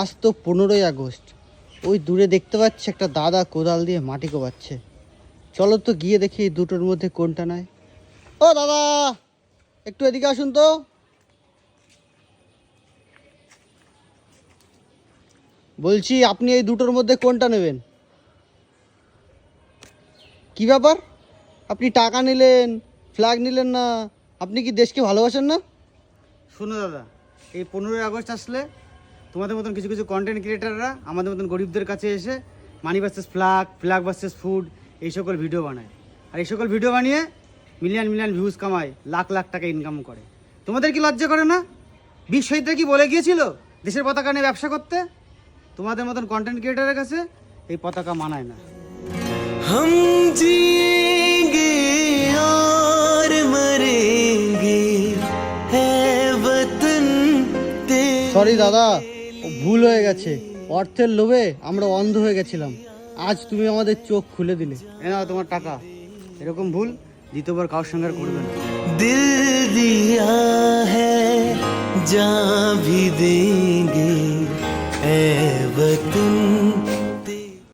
আজ তো পনেরোই আগস্ট। ওই দূরে দেখতে পাচ্ছি একটা দাদা কোদাল দিয়ে মাটি কোবাচ্ছে। চলো তো গিয়ে দেখি এই দুটোর মধ্যে কোনটা নয়। ও দাদা, একটু এদিকে আসুন তো। বলছি, আপনি এই দুটোর মধ্যে কোনটা নেবেন? কি ব্যাপার? আপনি টাকা নিলেন ফ্ল্যাগ নিলেন না, আপনি কি দেশকে ভালোবাসেন না? শুনো দাদা, এই পনেরোই আগস্ট আসলে তোমাদের মতন কিছু কিছু কন্টেন্ট ক্রিয়েটাররা আমাদের মতন গরিবদের কাছে এসে money versus flag flag versus food এই সকল ভিডিও বানায় আর এই সকল ভিডিও বানিয়ে মিলিয়ন মিলিয়ন ভিউজ কামায় লাখ লাখ টাকা ইনকাম করে তোমাদের কি লজ্জা করে না বিশ্ব শহীদরা কি বলে গিয়েছিল দেশের পতাকা নিয়ে ব্যবসা করতে তোমাদের মতন কন্টেন্ট ক্রিয়েটারের কাছে এই পতাকা মানায় না हम जिएंगे और मरेंगे है वतन तेरे সরি দাদা ও ভুল হয়ে গেছে। অর্থের লোভে আমরা অন্ধ হয়ে গেছিলাম। আজ তুমি আমাদের চোখ খুলে দিলে। এ নাও তোমার টাকা। এরকম ভুল দ্বিতীয়বার কারোর সঙ্গে আর করবে না। দিল দিয়া হ্যাঁ যা ভি দেঙ্গে, এ